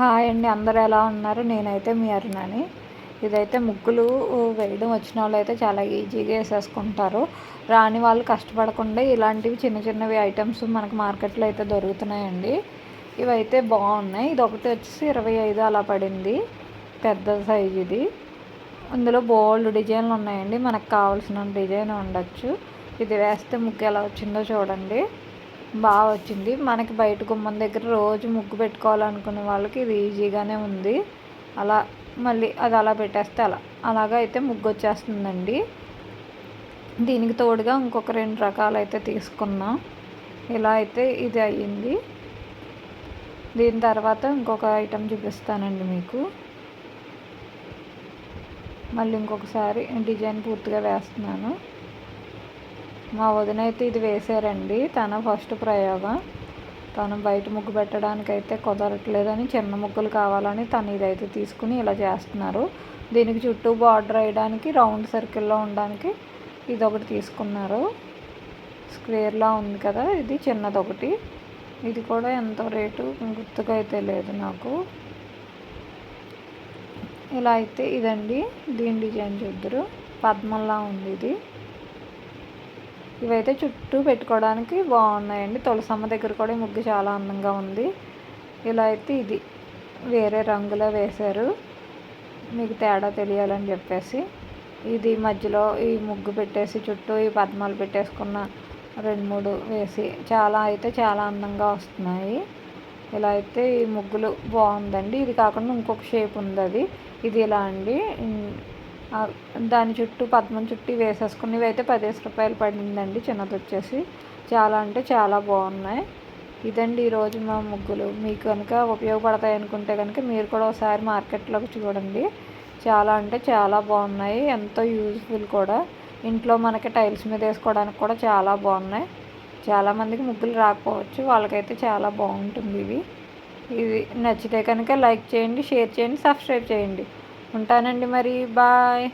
Hi అండి అందరూ ఎలా ఉన్నారు? నేనైతే మీ అరుణాని. ఇదైతే ముగ్గులు వేయడం వచ్చిన వాళ్ళు అయితే చాలా ఈజీగా వేసేసుకుంటారు. రాని వాళ్ళు కష్టపడకుండా ఇలాంటివి చిన్న చిన్నవి ఐటమ్స్ మనకు మార్కెట్లో అయితే దొరుకుతున్నాయండి. ఇవైతే బాగున్నాయి. ఇది ఒకటి వచ్చేసి ఇరవై ఐదు అలా పడింది. పెద్ద సైజ్ ఇది. ఇందులో బోల్డ్ డిజైన్లు ఉన్నాయండి. మనకు కావాల్సిన డిజైన్ ఉండొచ్చు. ఇది వేస్తే ముగ్గు ఎలా వచ్చిందో చూడండి. బాగా వచ్చింది. మనకి బయట గుమ్మం దగ్గర రోజు ముగ్గు పెట్టుకోవాలనుకునే వాళ్ళకి ఇది ఈజీగానే ఉంది. అలా మళ్ళీ అది అలా పెట్టేస్తే అలా. అలాగా అయితే ముగ్గు వచ్చేస్తుందండి. దీనికి తోడుగా ఇంకొక రెండు రకాలు అయితే తీసుకున్నాం. ఇలా అయితే ఇది అయ్యింది. దీని తర్వాత ఇంకొక ఐటెం చూపిస్తానండి మీకు. మళ్ళీ ఇంకొకసారి డిజైన్ పూర్తిగా వేస్తున్నాను. మా వదిన అయితే ఇది వేసారండి తన ఫస్ట్ ప్రయోగం. తను బయట ముగ్గు పెట్టడానికి అయితే కుదరట్లేదని చిన్న ముగ్గులు కావాలని తను ఇదైతే తీసుకుని ఇలా చేస్తున్నారు. దీనికి చుట్టూ బార్డర్ వేయడానికి రౌండ్ సర్కిల్లో ఉండడానికి ఇది ఒకటి తీసుకున్నారు. స్క్వేర్లా ఉంది కదా ఇది చిన్నది ఒకటి ఇది కూడా ఎంతో రేటు గుర్తుగా అయితే లేదు నాకు. ఇలా అయితే ఇదండి దీని డిజైన్ చూద్దరు. పద్మంలా ఉంది ఇది. ఇవైతే చుట్టూ పెట్టుకోవడానికి బాగున్నాయండి. తులసమ్మ దగ్గర కూడా ముగ్గు చాలా అందంగా ఉంది. ఇలా అయితే ఇది వేరే రంగులో వేశారు. మీకు తేడా తెలియాలని చెప్పేసి ఇది మధ్యలో ఈ ముగ్గు పెట్టేసి చుట్టూ ఈ పద్మాలు పెట్టేసుకున్న రెండు మూడు వేసి చాలా అయితే చాలా అందంగా వస్తున్నాయి. ఇలా అయితే ఈ ముగ్గులు బాగుందండి. ఇది కాకుండా ఇంకొక షేప్ ఉంది అది. ఇది ఇలా అండి? దాని చుట్టూ పద్మం చుట్టూ వేసేసుకుని అయితే పదిహేను రూపాయలు పడిందండి చిన్నది వచ్చేసి చాలా అంటే చాలా బాగున్నాయి. ఇదండి ఈరోజు మా ముగ్గులు. మీకు కనుక ఉపయోగపడతాయి అనుకుంటే కనుక మీరు కూడా ఒకసారి మార్కెట్లోకి చూడండి. చాలా అంటే చాలా బాగున్నాయి. ఎంతో యూజ్ఫుల్ కూడా. ఇంట్లో మనకి టైల్స్ మీద వేసుకోవడానికి కూడా చాలా బాగున్నాయి. చాలామందికి ముగ్గులు రాకపోవచ్చు. వాళ్ళకైతే చాలా బాగుంటుంది ఇవి. ఇది నచ్చితే కనుక లైక్ చేయండి షేర్ చేయండి సబ్స్క్రైబ్ చేయండి. ఉంటానండి మరి బాయ్.